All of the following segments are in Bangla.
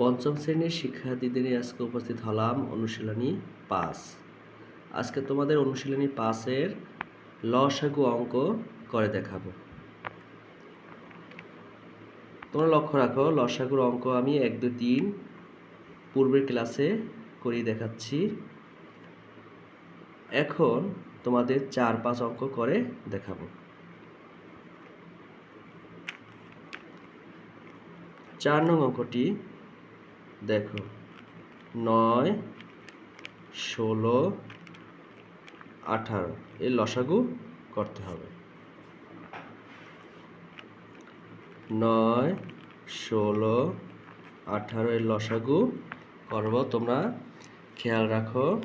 পঞ্চম শ্রেণির শিক্ষার্থীদের নিয়ে আজকে উপস্থিত হলাম অনুশীলনী পাঁচ। আজকে তোমাদের অনুশীলনী পাঁচের লসাগু অঙ্ক করে দেখাবো। তোমরা লক্ষ্য রাখো, লসাগুর অঙ্ক আমি এক, দুই, তিন পূর্বের ক্লাসে করিয়ে দেখাচ্ছি। এখন তোমাদের চার, পাঁচ অঙ্ক করে দেখাবো। চার নং অঙ্কটি দেখো, নয়, ষোলো, আঠারো। এর লসাগু করতে হবে। নয়, ষোলো, আঠারো এর লসাগু করব। তোমরা খেয়াল রাখো,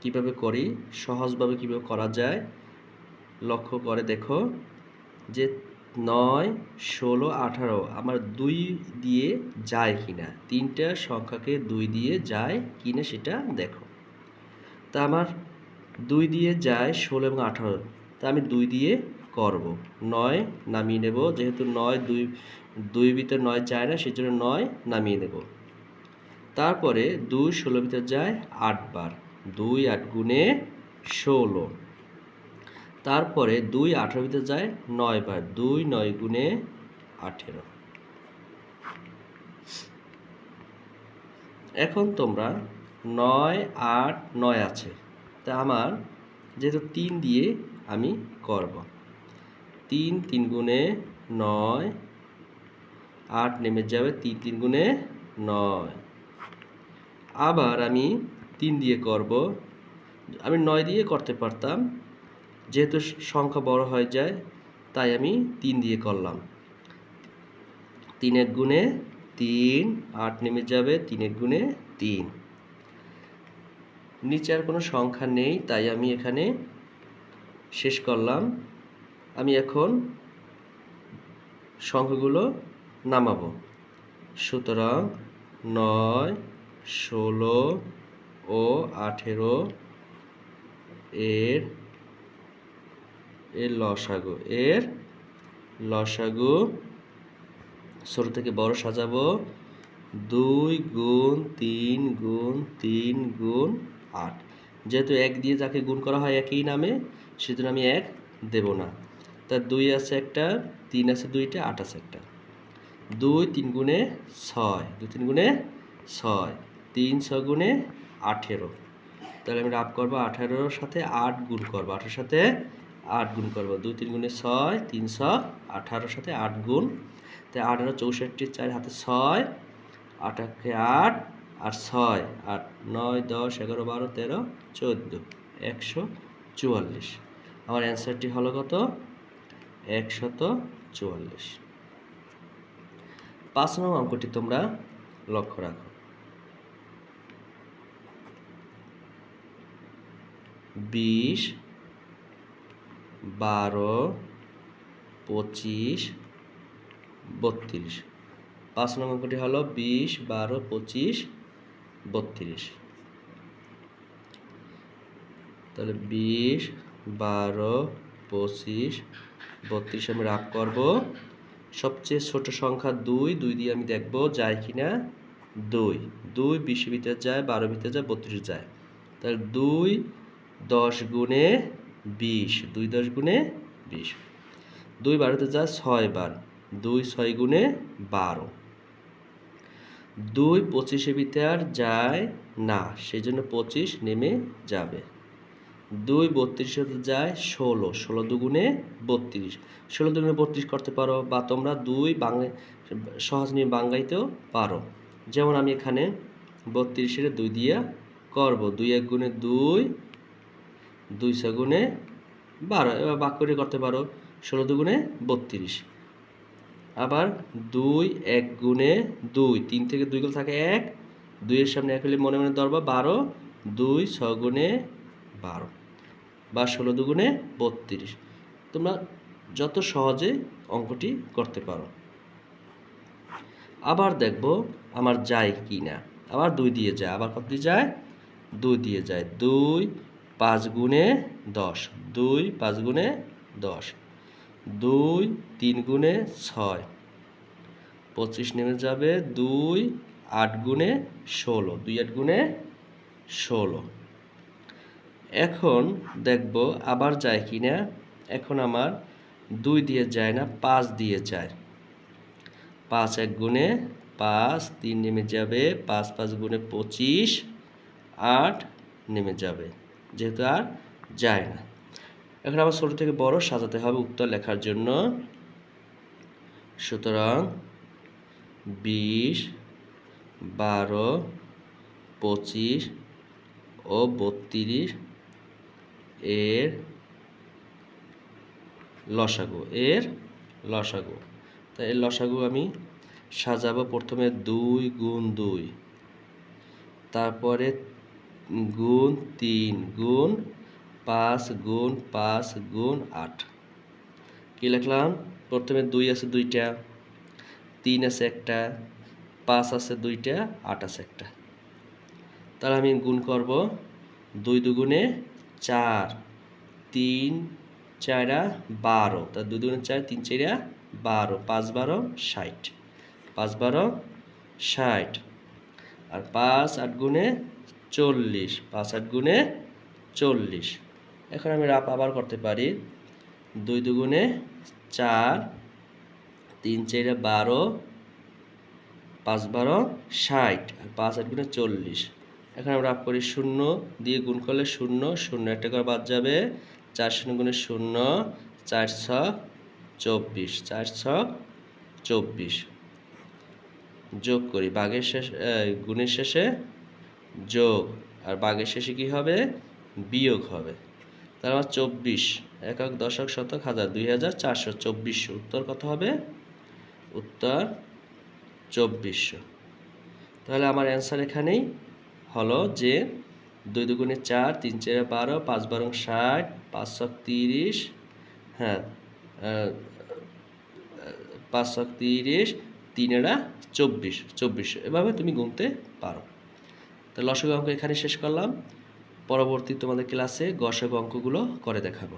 কীভাবে করি, সহজভাবে কীভাবে করা যায়, লক্ষ্য করে দেখো যে নয়, ষোলো, আঠারো, আমার দুই দিয়ে যায় কিনা? তিনটা সংখ্যাকে দুই দিয়ে যায় কিনা সেটা দেখো। তা আমার দুই দিয়ে যায় ষোলো এবং আঠারো, তা আমি দুই দিয়ে করব। নয় নামিয়ে নেব, যেহেতু নয় দুই দুই ভিতর নয় যায় না, সেজন্য নয় নামিয়ে নেব। তারপরে দুই ষোলো ভিতরে যায় আটবার, দুই আট গুণে ষোলো। তারপরে দুই আঠেরো ভিতরে যায় নয় বার দুই নয় গুণে আঠেরো। এখন তোমরা নয় আট নয় আছে। তা আমার যেহেতু তিন দিয়ে আমি করব। তিন তিন গুণে নয়, আট নেমে যাবে তিন তিন গুণে নয়। আবার আমি তিন দিয়ে করব। আমি নয় দিয়ে করতে পারতাম। যেহেতু সংখ্যা বড় হয়ে যায়, তাই আমি তিন দিয়ে করলাম। তিন এক গুণে তিন, আট নেমে যাবে তিন এক গুণে তিন। নিচে আর কোনো সংখ্যা নেই, তাই আমি এখানে শেষ করলাম। আমি এখন সংখ্যাগুলো নামাবো। সুতরাং নয়, ষোলো ও আঠেরো এর এর লসাগু এর লসাগু ছোট থেকে বড় সাজাবো। দুই গুণ তিন গুণ তিন গুণ আট। যেহেতু এক দিয়ে যাকে গুণ করা হয় একই নামে, সেজন্য আমি এক দেব না। তার দুই আছে একটা, তিন আছে দুইটা, আট আছে একটা। দুই তিন গুণে ছয়, দুই তিন গুণে ছয়, তিন ছ গুণে আঠেরো। তাহলে আমি রাফ করব, আঠারোর সাথে আট গুণ করব। আঠারোর সাথে আট গুণ করব। দুই তিন গুণে ছয়, তিনশো আঠারোর সাথে আট গুণ। তাই আঠারো চৌষট্টি, চার হাতে ছয় আটাকে আট, আর ছয়, আট, নয়, দশ, এগারো, বারো, তেরো, চোদ্দ, একশো চুয়াল্লিশ। আমার অ্যান্সারটি হলো কত? একশত চুয়াল্লিশ। পাঁচ নং অঙ্কটি তোমরা লক্ষ্য রাখো। বিশ বারো, পঁচিশ, বত্রিশ। পাঁচ নং অঙ্কটি হলো বিশ, বারো, পঁচিশ, বত্রিশ। তাহলে বিশ, বারো, পঁচিশ, বত্রিশ আমি রাফ করব। সবচেয়ে ছোট সংখ্যা দুই দুই দিয়ে আমি দেখব যায় কি না দুই। দুই বিশের ভিতরে যায়, বারো ভিতরে যায়, বত্রিশ যায়। তাহলে দুই, দশ গুণে বিশ, দুই দশ গুণে বিশ। দুই বারোতে যায় ছয় বার, দুই ছয় গুণে বারো। দুই পঁচিশে ভিতরে আর যায় না সেই জন্য পঁচিশ নেমে যাবে। দুই বত্রিশে যায় ষোলো ষোলো দুগুণে বত্রিশ। ষোলো দুগুণে বত্রিশ করতে পারো বা তোমরা দুই বাংলা, সহজ নিয়ে বাঙ্গাইতেও পারো। যেমন আমি এখানে বত্রিশের দুই দিয়ে করব, দুই এক গুণে দুই দুই গুণে বারো, এবার বাক করে করতে পারো, ষোলো দুগুণে বত্রিশ। আবার দুই, এক গুণে দুই, তিন থেকে দুই গুণ থাকে এক, দুইয়ের সামনে এক হলে মনে মনে ধরবা বারো, দুই ছ গুণে বারো, বা ষোলো দুগুণে বত্রিশ। তোমরা যত সহজে অঙ্কটি করতে পারো। আবার দেখব আমার যায় কি না আবার দুই দিয়ে যায়, আবার কত দিয়ে যায়? দুই দিয়ে যায়। দুই পাঁচ গুণে দশ, দুই পাঁচ গুণে দশ, দুই তিন গুণে ছয়, পঁচিশ নেমে যাবে দুই আট গুণে ষোলো, দুই আট গুণে ষোলো। এখন দেখব আবার যায় কি না, এখন আমার দুই দিয়ে যায় না, পাঁচ দিয়ে যায়। পাঁচ এক গুণে পাঁচ, তিন নেমে যাবে, পাঁচ পাঁচ গুণে পঁচিশ, আট নেমে যাবে। যেহেতু আর যায় না। এখন আবার ছোট থেকে বড় সাজাতে হবে উত্তর লেখার জন্য। সুতরাং বিশ, বারো, পঁচিশ ও বত্রিশ এর লসাগু এর লসাগু। তা এর লসাগু আমি সাজাবো প্রথমে দুই গুণ দুই, তারপরে গুণ তিন গুণ পাঁচ গুণ পাঁচ গুণ আট। কী লিখলাম? প্রথমে দুই আছে দুইটা, তিন আছে একটা, পাঁচ আছে দুইটা, আট আছে একটা। তাহলে আমি গুণ করব দুই দুগুণে চার, তিন চারা বারো। তা দুই দুগুণে চার, তিন চারা বারো, পাঁচ বারো, ষাট। পাঁচ বারো, ষাট। আর পাঁচ আট গুণে চল্লিশ, পাঁচ আট গুণে চল্লিশ। এখন আমি রাপ আবার করতে পারি। দুই দুগুণে চার, তিন চারে বারো, পাঁচ বারো, ষাট, আর পাঁচ আট গুণে চল্লিশ। এখন আমরা রাপ করি শূন্য, দিয়ে গুণ করলে শূন্য শূন্য একটা করে বাদ যাবে। চার শূন্য গুণে শূন্য, চার ছ, চব্বিশ, চার ছ, চব্বিশ। যোগ করি বাঘের শেষ গুণের শেষে যোগ আর বাঘের শেষে কি হবে? বিয়োগ হবে। তার আমার চব্বিশ, একক দশক শতক হাজার দুই হাজার চারশো চব্বিশশো। উত্তর কত হবে? উত্তর চব্বিশশো। তাহলে আমার অ্যান্সার এখানেই হলো যে দুই দুগুণে চার, তিন চারে বারো, পাঁচ বারো ষাট, পাঁচ ছক তিরিশ হ্যাঁ পাঁচ ছক তিরিশ তিনেরা চব্বিশ চব্বিশশো এভাবে তুমি গুনতে পারো। তো লসক অঙ্ক এখানে শেষ করলাম। পরবর্তী তোমাদের ক্লাসে গসক অঙ্কগুলো করে দেখাবো।